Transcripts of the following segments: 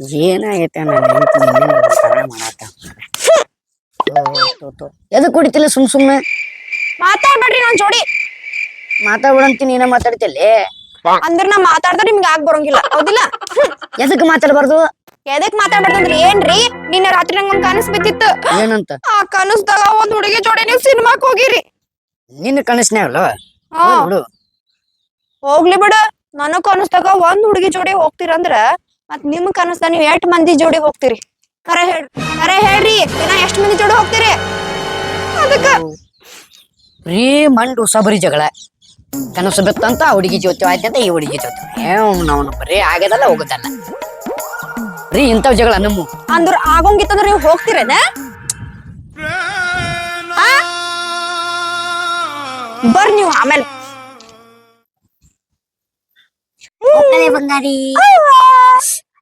ಏನಾಗೈತೆ ಎದಕ್ ಕುಡಿತಿಲ್ಲ ಸುಮ್ ಸುಮ್ನೆ? ಮಾತಾಡ್ಬೇಡ್ರಿ ನಾನ್ ಜೋಡಿ. ಮಾತಾಡ್ಬಿಡಂತೀನಿ ನೀನ ಮಾತಾಡ್ತಿಲ್ಲಿ? ಅಂದ್ರ ನಾ ಮಾತಾಡ್ದ ನಿಮ್ಗೆ ಆಗ್ ಬರೋಂಗಿಲ್ಲ ಹೌದಿಲ್ಲ? ಎದಕ್ ಮಾತಾಡ್ಬಾರ್ದು? ಎದಕ್ ಮಾತಾಡ್ಬಾರ್ದಂದ್ರೆ ಏನ್ರಿ? ನಿನ್ನೆ ರಾತ್ರಿ ನಂಗೊಂದ್ ಕನಸ್ ಬಿದ್ದಿತ್ತು. ಏನಂತ? ಆ ಕನಸ್ದಾಗ ಒಂದ್ ಹುಡುಗಿ ಜೋಡಿ ನೀವ್ ಸಿನಿಮಾಕ್ ಹೋಗಿರಿ. ನಿನ್ನ ಕನಸ್ನೇ ಅಲ್ಲ ಹೋಗ್ಲಿ ಬಿಡು. ನನಗ್ ಕನಸ್ದಾಗ ಒಂದ್ ಹುಡುಗಿ ಜೋಡಿ ಹೋಗ್ತೀರಂದ್ರ ಮತ್ ನಿಮ್ ಕನಸ್ದಾಗ ನೀವ್ ಎಷ್ಟ್ ಮಂದಿ ಜೋಡಿ ಹೋಗ್ತೀರಿ? ಕರೆ ಹೇಳ್ರಿ ಕರೆ ಹೇಳ್ರಿ ಏನ ಎಷ್ಟ್ ಮಂದಿ ಜೋಡಿ ಹೋಗ್ತೀರಿ? ಅದಕ್ಕ ರೀ ಮಂಡು ಸಬರಿ ಜಗಳ. ಕನಸು ಬಿತ್ತಂತ ಹುಡುಗಿ ಜೊತೆ ಆಯ್ತಂತ ಈ ಹುಡುಗಿ ಜೋತಿ. ನಾವು ಬರೀ ಆಗದಲ್ಲ ಹೋಗುತ್ತಲ್ಲ ರೀ ಇಂಥವ್ ಜಗಳ ನಮ್ಮ. ಅಂದ್ರ ಆಗೋಂಗಿತ್ತಂದ್ರ ನೀವು ಹೋಗ್ತಿರೇನ? ಆ? ಬರ್ರಿ ನೀವು ಆಮೇಲೆ. ಬಂಗಾರಿ.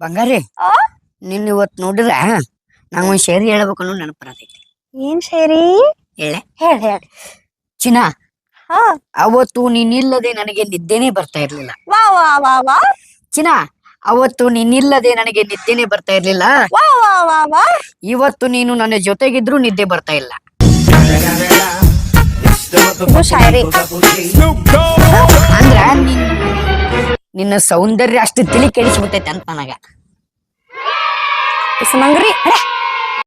ಬಂಗಾರಿ ನಿನ್ ನಿನ್ನ ಇವತ್ ನೋಡಿದ್ರ ನಂಗ್ ಒಂದ್ ಶೇರಿ ಹೇಳ್ಬೇಕು ಅನ್ನೋ ನೆನಪು ಬರತೈತಿ. ಏನ್ ಶೇರಿ? ಹೇಳ. ಹೇಳ ಹೇಳ. ಚಿನ್ನ ಹಾ. ಅವತ್ತು ನೀನಿಲ್ಲದೆ ನನಗೆ ನಿದ್ದೆನೆ ಬರ್ತಾ ಇರ್ಲಿಲ್ಲ. ವಾ ವಾ ವಾ ವಾ. ಚಿನ್ನ ಅವತ್ತು ನೀನಿಲ್ಲದೆ ನನಗೆ ನಿದ್ದೆನೆ ಬರ್ತಾ ಇರ್ಲಿಲ್ಲ. ವಾ ವಾ ವಾ ವಾ. ಇವತ್ತು ನೀನು ನನ್ನ ಜೊತೆಗಿದ್ರು ನಿದ್ದೆ ಬರ್ತಾ ಇಲ್ಲ. ಇದು ಶಾಯರಿ. ಅಂದ್ರ ನಿನ್ ನಿನ್ನ ಸೌಂದರ್ಯ ಅಷ್ಟು ತಿಳಿ ಕೆಡಿಸ್ಬಿಟ್ಟೈತೆ ಅಂತ ನನಗ. ಸುಮಂಗ್ರಿ ಅರೆ